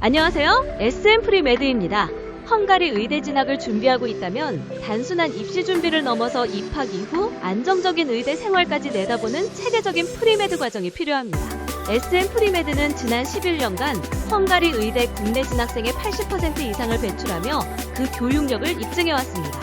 안녕하세요. SM 프리메드입니다. 헝가리 의대 진학을 준비하고 있다면 단순한 입시 준비를 넘어서 입학 이후 안정적인 의대 생활까지 내다보는 체계적인 프리메드 과정이 필요합니다. SM 프리메드는 지난 11년간 헝가리 의대 국내 진학생의 80% 이상을 배출하며 그 교육력을 입증해왔습니다.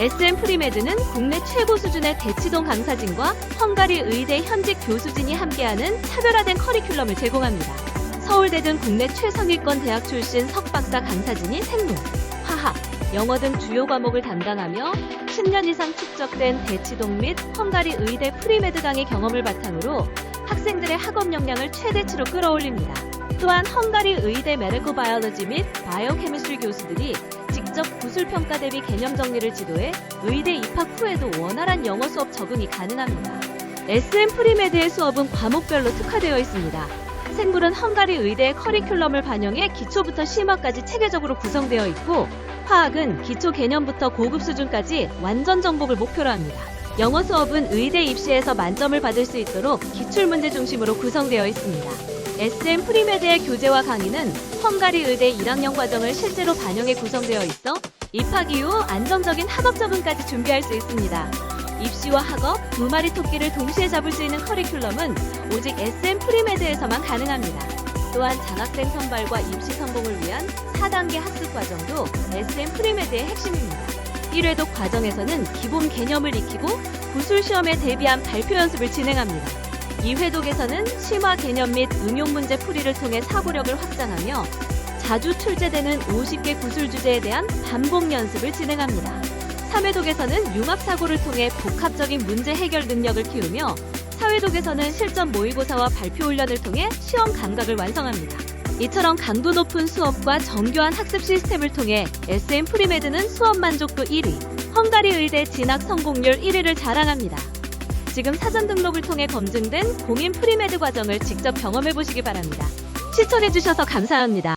SM 프리메드는 국내 최고 수준의 대치동 강사진과 헝가리 의대 현직 교수진이 함께하는 차별화된 커리큘럼을 제공합니다. 서울대 등 국내 최상위권 대학 출신 석박사 강사진이 생물, 화학, 영어 등 주요 과목을 담당하며 10년 이상 축적된 대치동 및 헝가리 의대 프리메드 강의 경험을 바탕으로 학생들의 학업 역량을 최대치로 끌어올립니다. 또한 헝가리 의대 메레코 바이올로지 및 바이오 케미스트리 교수들이 직접 구술 평가 대비 개념 정리를 지도해 의대 입학 후에도 원활한 영어 수업 적응이 가능합니다. SM 프리메드의 수업은 과목별로 특화되어 있습니다. 생물은 헝가리 의대의 커리큘럼을 반영해 기초부터 심화까지 체계적으로 구성되어 있고 화학은 기초 개념부터 고급 수준까지 완전 정복을 목표로 합니다. 영어 수업은 의대 입시에서 만점을 받을 수 있도록 기출문제 중심으로 구성되어 있습니다. SM 프리메드의 교재와 강의는 헝가리 의대 1학년 과정을 실제로 반영해 구성되어 있어 입학 이후 안정적인 학업 적응까지 준비할 수 있습니다. 입시와 학업 두 마리 토끼를 동시에 잡을 수 있는 커리큘럼은 오직 SM 프리메드에서만 가능합니다. 또한 장학생 선발과 입시 성공을 위한 4단계 학습 과정도 SM 프리메드의 핵심입니다. 1회독 과정에서는 기본 개념을 익히고 구술 시험에 대비한 발표 연습을 진행합니다. 2회독에서는 심화 개념 및 응용 문제 풀이를 통해 사고력을 확장하며 자주 출제되는 50개 구술 주제에 대한 반복 연습을 진행합니다. 3회독에서는 융합 사고를 통해 복합적인 문제 해결 능력을 키우며 4회독에서는 실전 모의고사와 발표 훈련을 통해 시험 감각을 완성합니다. 이처럼 강도 높은 수업과 정교한 학습 시스템을 통해 SM 프리메드는 수업 만족도 1위, 헝가리 의대 진학 성공률 1위를 자랑합니다. 지금 사전 등록을 통해 검증된 공인 프리메드 과정을 직접 경험해 보시기 바랍니다. 시청해 주셔서 감사합니다.